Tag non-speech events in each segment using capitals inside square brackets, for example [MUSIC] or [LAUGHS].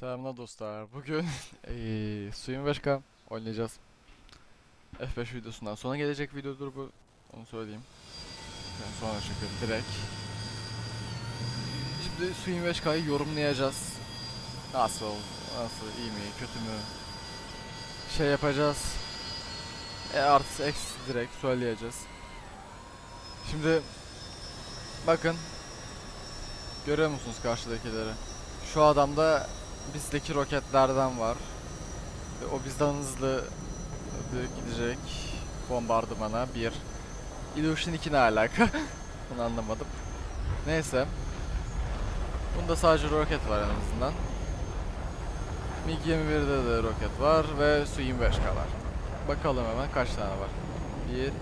Selamlar dostlar. Bugün [LAUGHS] eee Suyun Başka oynayacağız. F5 videosundan sonra gelecek videodur bu. Onu söyleyeyim. Ben sonra çıkıyorum direkt. Şimdi Suyun Başka'yı yorumlayacağız. Nasıl, nasıl, iyi mi, kötü mü? Şey yapacağız. E artı eksi direkt söyleyeceğiz. Şimdi bakın görüyor musunuz karşıdakileri? Şu adamda bizdeki roketlerden var. Ve o bizden hızlı gidecek bombardımana bir. Illusion 2 ne alaka? [LAUGHS] Bunu anlamadım. Neyse. Bunda sadece roket var en azından. MiG-21'de de roket var ve Su-25K var. Bakalım hemen kaç tane var. 1, 2, 3,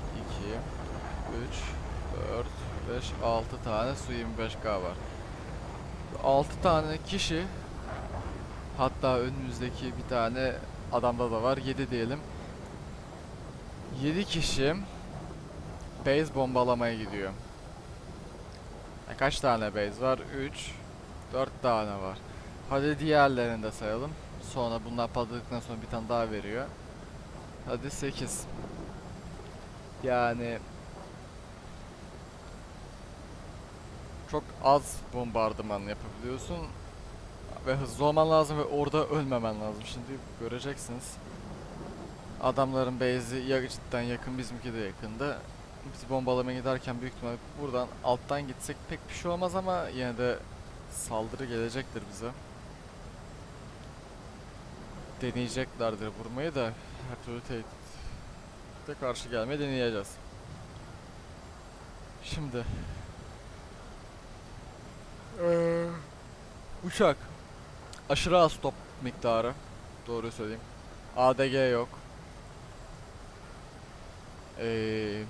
4, 5, 6 tane Su-25K var. 6 tane kişi Hatta önümüzdeki bir tane adamda da var. 7 diyelim. 7 kişi base bombalamaya gidiyor. E, kaç tane base var? 3 4 tane var. Hadi diğerlerini de sayalım. Sonra bunlar patladıktan sonra bir tane daha veriyor. Hadi 8. Yani çok az bombardıman yapabiliyorsun ve hızlı olman lazım ve orada ölmemen lazım. Şimdi göreceksiniz. Adamların base'i ya cidden yakın bizimki de yakında. Biz bombalamaya giderken büyük ihtimalle buradan alttan gitsek pek bir şey olmaz ama yine de saldırı gelecektir bize. Deneyeceklerdir vurmayı da her türlü tehditte karşı gelmeye deneyeceğiz. Şimdi Eee, uçak aşırı az top miktarı. Doğru söyleyeyim. ADG yok. Ee,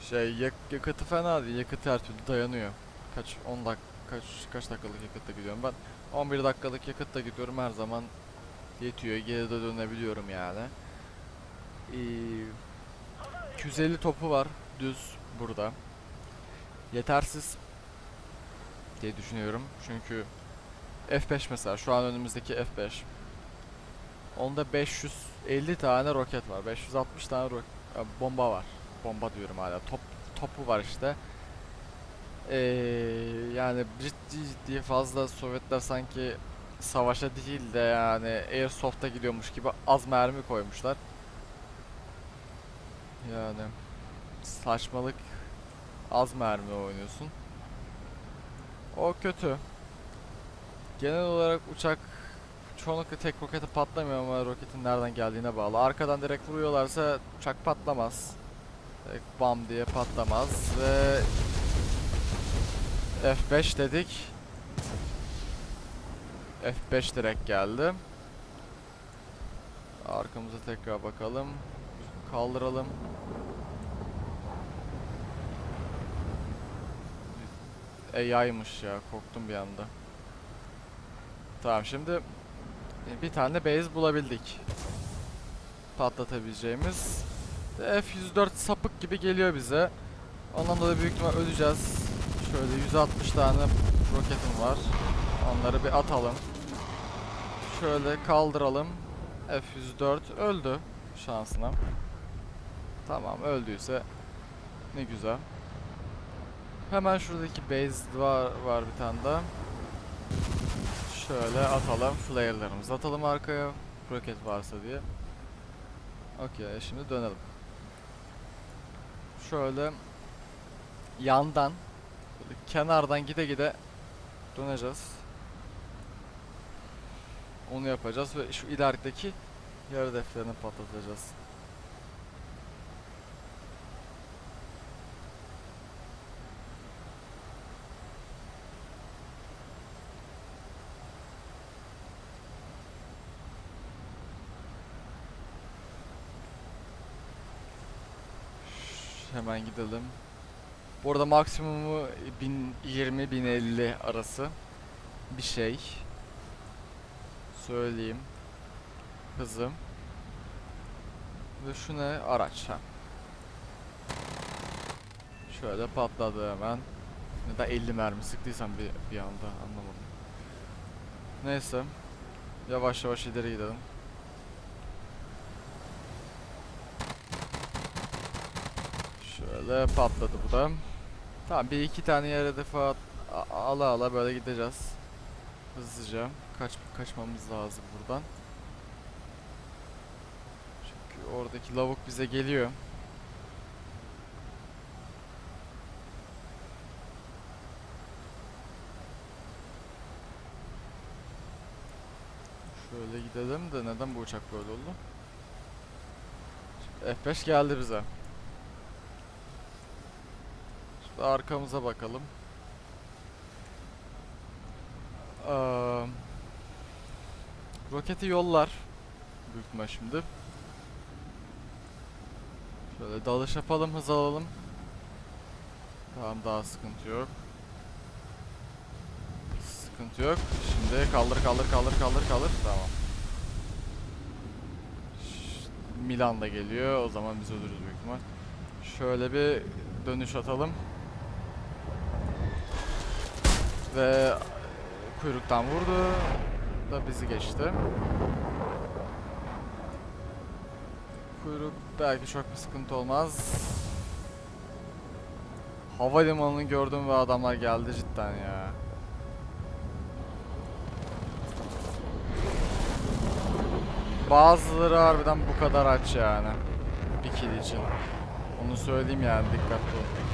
şey yak yakıtı fena değil. Yakıtı her türlü dayanıyor. Kaç 10 dak kaç kaç dakikalık yakıtta gidiyorum ben? 11 dakikalık yakıtta gidiyorum her zaman yetiyor. Geri de dönebiliyorum yani. Ee, 250 topu var düz burada. Yetersiz diye düşünüyorum. Çünkü F5 mesela şu an önümüzdeki F5. Onda 550 tane roket var. 560 tane ro- e, bomba var. Bomba diyorum hala. Top topu var işte. Ee, yani ciddi ciddi fazla Sovyetler sanki savaşa değil de yani Airsoft'a gidiyormuş gibi az mermi koymuşlar. Yani saçmalık az mermi oynuyorsun. O kötü. Genel olarak uçak çoğunlukla tek rokete patlamıyor ama roketin nereden geldiğine bağlı. Arkadan direkt vuruyorlarsa uçak patlamaz. Direkt bam diye patlamaz ve F5 dedik. F5 direkt geldi. Arkamıza tekrar bakalım. Kaldıralım. AI'mış ya korktum bir anda. Tamam şimdi e, bir tane base bulabildik. Patlatabileceğimiz. F-104 sapık gibi geliyor bize. Ondan da büyük ihtimal öleceğiz. Şöyle 160 tane roketim var. Onları bir atalım. Şöyle kaldıralım. F-104 öldü şansına. Tamam öldüyse ne güzel. Hemen şuradaki base var, var bir tane daha. Şöyle atalım flare'larımızı atalım arkaya roket varsa diye. Okey şimdi dönelim. Şöyle yandan kenardan gide gide döneceğiz. Onu yapacağız ve şu ilerideki yer hedeflerini patlatacağız. Hemen gidelim. Bu arada maksimumu 1020-1050 arası bir şey. Söyleyeyim. Hızım. Ve şu ne? Araç. Ha. Şöyle patladı hemen. Ne da 50 mermi sıktıysam bir, bir anda anlamadım. Neyse. Yavaş yavaş ileri gidelim. Şöyle patladı bu da. Tamam bir iki tane yer hedefe ala ala böyle gideceğiz. Hızlıca. Kaç kaçmamız lazım buradan. Çünkü oradaki lavuk bize geliyor. Şöyle gidelim de neden bu uçak böyle oldu? Şimdi F5 geldi bize. Şimdi arkamıza bakalım. Eee, roketi yollar. Büyük şimdi. Şöyle dalış yapalım, hız alalım. Tamam daha sıkıntı yok. Sıkıntı yok. Şimdi kaldır kaldır kaldır kaldır kaldır. Tamam. Milan da geliyor. O zaman biz ölürüz büyük ihtimal. Şöyle bir dönüş atalım. Ve kuyruktan vurdu. Da bizi geçti. Kuyruk belki çok bir sıkıntı olmaz. Havalimanını gördüm ve adamlar geldi cidden ya. Bazıları harbiden bu kadar aç yani. Bir kill için. Onu söyleyeyim yani dikkatli olun.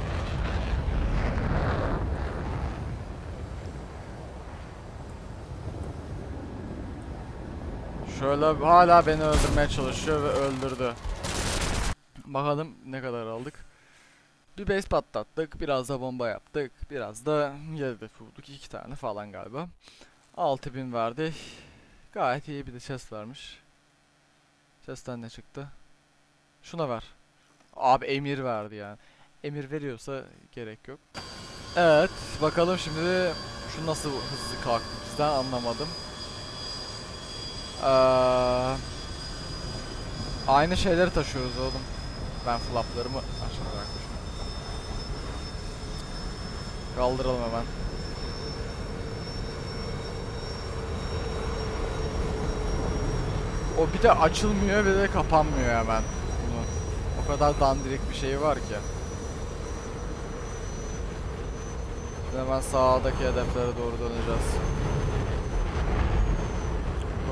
Şöyle hala beni öldürmeye çalışıyor ve öldürdü. Bakalım ne kadar aldık. Bir base patlattık, biraz da bomba yaptık, biraz da yerde vurduk. iki tane falan galiba. 6000 verdi. Gayet iyi bir de chest varmış. Chest'ten ne çıktı? Şuna ver. Abi emir verdi yani. Emir veriyorsa gerek yok. Evet, bakalım şimdi şu nasıl hızlı kalktı bizden anlamadım. Eee, aynı şeyleri taşıyoruz oğlum. Ben flaplarımı aşağı bırakmışım. Kaldıralım hemen. O bir de açılmıyor ve de kapanmıyor hemen. Bunu. O kadar dandirik bir şey var ki. Hemen sağdaki hedeflere doğru döneceğiz.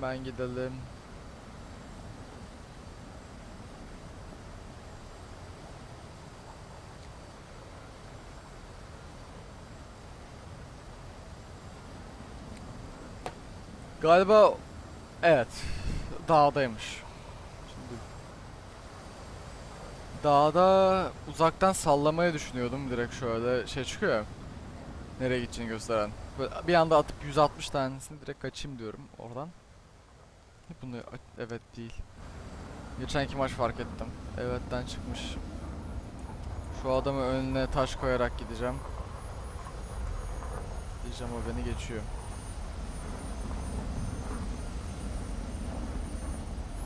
Hemen gidelim. Galiba evet dağdaymış. Şimdi dağda uzaktan sallamayı düşünüyordum direkt şöyle şey çıkıyor. Nereye gideceğini gösteren. Böyle bir anda atıp 160 tanesini direkt kaçayım diyorum oradan. Bunu evet değil. Geçenki maç fark ettim. Evetten çıkmış. Şu adamı önüne taş koyarak gideceğim. Diyeceğim o beni geçiyor.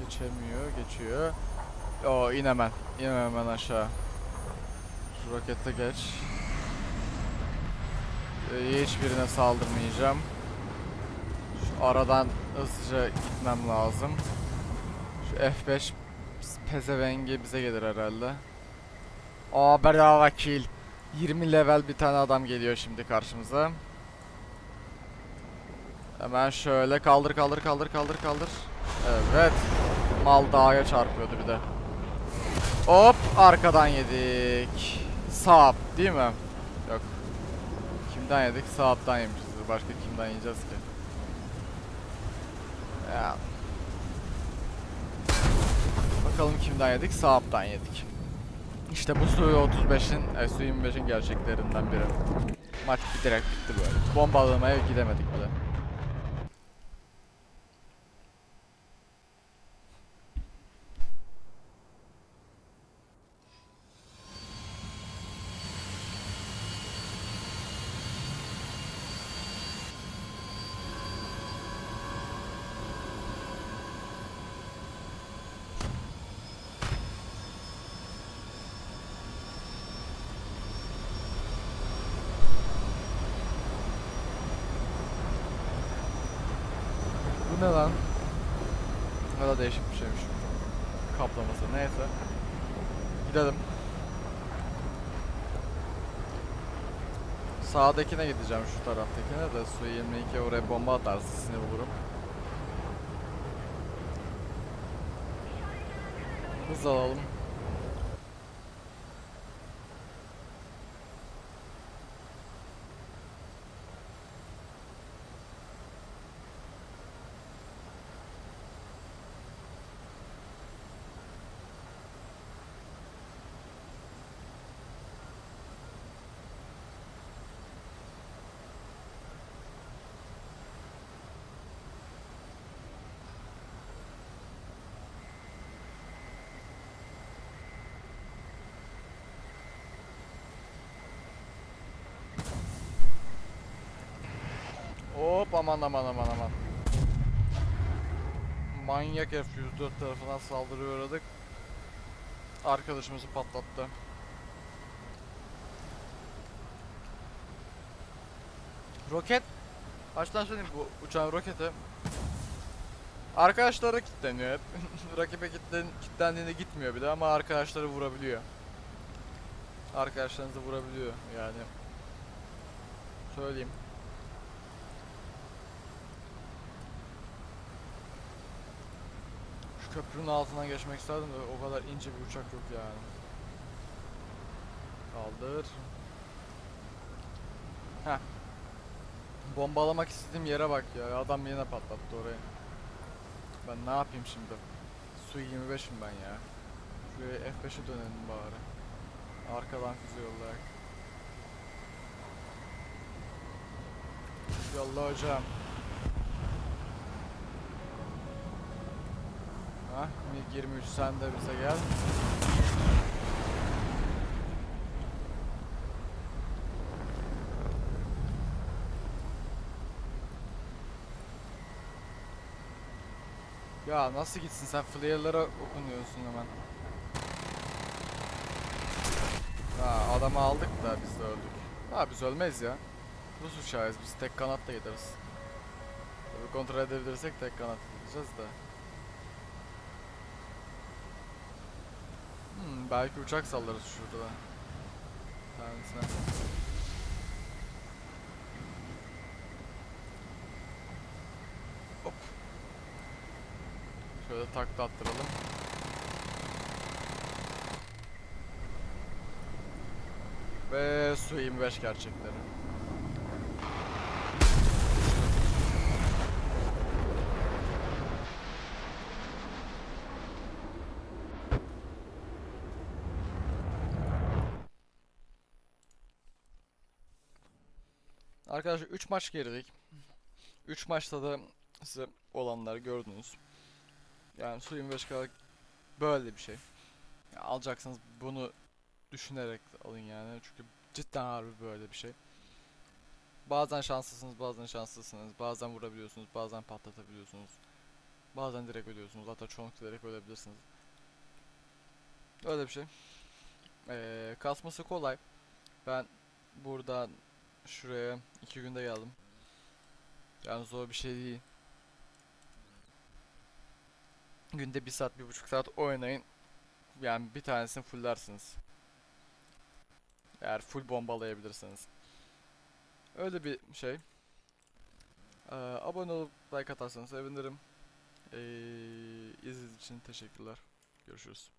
Geçemiyor, geçiyor. O in hemen. İn hemen aşağı. Şu rokette geç. Hiçbirine saldırmayacağım. Aradan hızlıca gitmem lazım. Şu F5 pezevengi bize gelir herhalde. Aa bedava kill. 20 level bir tane adam geliyor şimdi karşımıza. Hemen şöyle kaldır kaldır kaldır kaldır kaldır. Evet. Mal dağa çarpıyordu bir de. Hop arkadan yedik. Saap değil mi? Yok. Kimden yedik? Saap'tan yemişiz. Başka kimden yiyeceğiz ki? Ya. Bakalım kimden yedik? Saap'tan yedik. İşte bu Su 35'in, e, Su 25'in gerçeklerinden biri. Maç direkt bitti böyle. Bombalamaya gidemedik bile. Bu ne lan? Da değişik bir şeymiş. Kaplaması neyse. Gidelim. Sağdakine gideceğim şu taraftakine de su 22 oraya bomba atarsa sinir olurum. Hız alalım. Hop aman aman aman aman. Manyak F-104 tarafından saldırıya uğradık. Arkadaşımızı patlattı. Roket. Baştan söyleyeyim bu uçağın roketi. Arkadaşlara kilitleniyor hep. [LAUGHS] Rakibe kilitlen, kilitlendiğinde gitmiyor bir de ama arkadaşları vurabiliyor. Arkadaşlarınızı vurabiliyor yani. Söyleyeyim. Köprünün altından geçmek isterdim de o kadar ince bir uçak yok yani. Kaldır. Heh. Bombalamak istediğim yere bak ya. Adam yine patlattı orayı. Ben ne yapayım şimdi? Su 25'im ben ya. Şuraya F5'e dönelim bari. Arkadan füze yollayak. Yolla hocam. Hah, MiG 23 sen de bize gel. Ya nasıl gitsin sen flare'lara okunuyorsun hemen. Ha adamı aldık da biz de öldük. Ha biz ölmeyiz ya. Rus uçağıyız biz tek kanatla gideriz. Tabii kontrol edebilirsek tek kanat gideceğiz de. Hmm, belki uçak sallarız şurada da. Tanesine. Hop. Şöyle takla attıralım. Ve su 25 gerçekleri. Arkadaşlar 3 maç geridik. 3 maçta da size olanları gördünüz. Yani su 25 kadar böyle bir şey. Ya alacaksanız bunu düşünerek alın yani. Çünkü cidden harbi böyle bir şey. Bazen şanslısınız, bazen şanslısınız. Bazen vurabiliyorsunuz, bazen patlatabiliyorsunuz. Bazen direkt ölüyorsunuz. Hatta çoğunlukla direkt ölebilirsiniz. Öyle bir şey. Ee, kasması kolay. Ben buradan şuraya iki günde geldim. Yani zor bir şey değil. Günde bir saat, bir buçuk saat oynayın. Yani bir tanesini fullarsınız. Eğer full bombalayabilirsiniz. Öyle bir şey. Ee, abone olup like atarsanız sevinirim. Ee, izlediğiniz için teşekkürler. Görüşürüz.